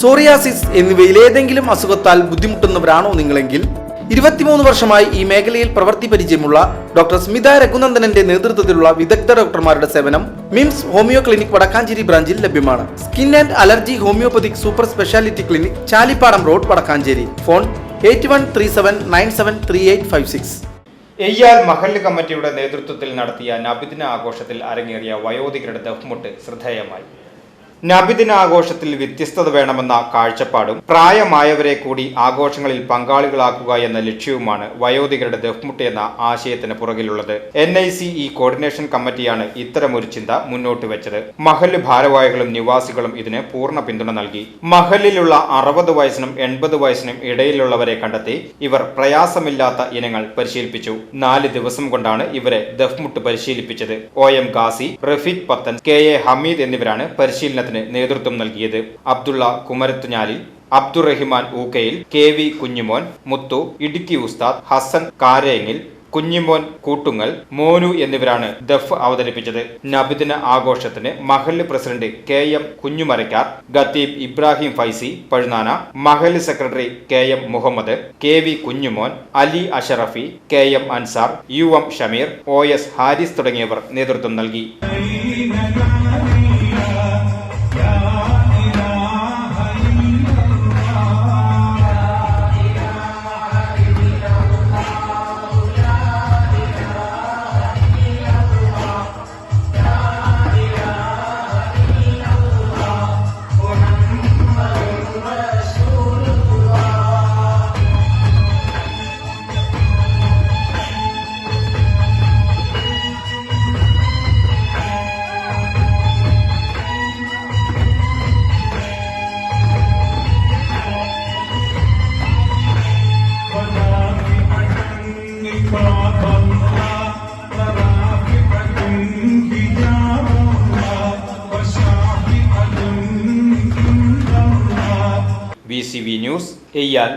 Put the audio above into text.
Psoriasis എന്നിവയിൽ ഏതെങ്കിലും അസുഖത്താൽ ബുദ്ധിമുട്ടുന്നവരാണോ നിങ്ങളെങ്കിൽ ഇരുപത്തിമൂന്ന് വർഷമായി ഈ മേഖലയിൽ പ്രവൃത്തി പരിചയമുള്ള ഡോക്ടർ സ്മിത രഘുനന്ദനന്റെ നേതൃത്വത്തിലുള്ള വിദഗ്ധ ഡോക്ടർമാരുടെ സേവനം മിംസ് ഹോമിയോ ക്ലിനിക് വടക്കാഞ്ചേരി ബ്രാഞ്ചിൽ ലഭ്യമാണ്. Skin and allergy homeopathic super speciality clinic Chalippadam road Vadakkanchery. Phone eight one three seven nine seven three eight five six. Eyyal മഹല്ല് കമ്മിറ്റിയുടെ നേതൃത്വത്തിൽ നടത്തിയ നബിദിന ആഘോഷത്തിൽ അരങ്ങേറിയ വയോധികരുടെ ദഫ്മുട്ട് ശ്രദ്ധേയമായി. നബിദിന ആഘോഷത്തിൽ വ്യത്യസ്തത വേണമെന്ന കാഴ്ചപ്പാടും പ്രായമായവരെ കൂടി ആഘോഷങ്ങളിൽ പങ്കാളികളാക്കുക എന്ന ലക്ഷ്യവുമാണ് വയോധികരുടെ ദഫ്മുട്ട് എന്ന ആശയത്തിന് പുറകിലുള്ളത്. N I C E coordination കമ്മിറ്റിയാണ് ഇത്തരമൊരു ചിന്ത മുന്നോട്ട് വെച്ചത്. മഹൽ ഭാരവാഹികളും നിവാസികളും ഇതിന് പൂർണ പിന്തുണ നൽകി. മഹലിലുള്ള അറുപത് വയസ്സിനും എൺപത് വയസ്സിനും ഇടയിലുള്ളവരെ കണ്ടെത്തി ഇവർ പ്രയാസമില്ലാത്ത ഇനങ്ങൾ പരിശീലിപ്പിച്ചു. നാല് ദിവസം കൊണ്ടാണ് ഇവരെ ദഫ്മുട്ട് പരിശീലിപ്പിച്ചത്. O M Ghazi Rafeeq Pathan K A Hameed എന്നിവരാണ് പരിശീലനത്തിന് നേതൃത്വം നൽകിയത് അബ്ദുള്ള കുമരത്തുഞ്ഞാലിൽ അബ്ദുറഹിമാൻ ഊക്കയിൽ കെ വി കുഞ്ഞിമോൻ മുത്തു ഇടുക്കി ഉസ്താദ് ഹസൻ കാരേങ്ങിൽ കുഞ്ഞിമോൻ കൂട്ടുങ്ങൽ മോനു എന്നിവരാണ് ദഫ് അവതരിപ്പിച്ചത്. നബിദിന ആഘോഷത്തിന് മഹൽ പ്രസിഡന്റ് കെ എം കുഞ്ഞുമരക്കാർ ഖത്തീബ് Ibrahim Faizy Pazhunana Mahal secretary K M Muhammed K V Kunjumon Ali Ashrafi K M Ansar U M Shameer O S Haris തുടങ്ങിയവർ നേതൃത്വം നൽകി. V C V news Eyyal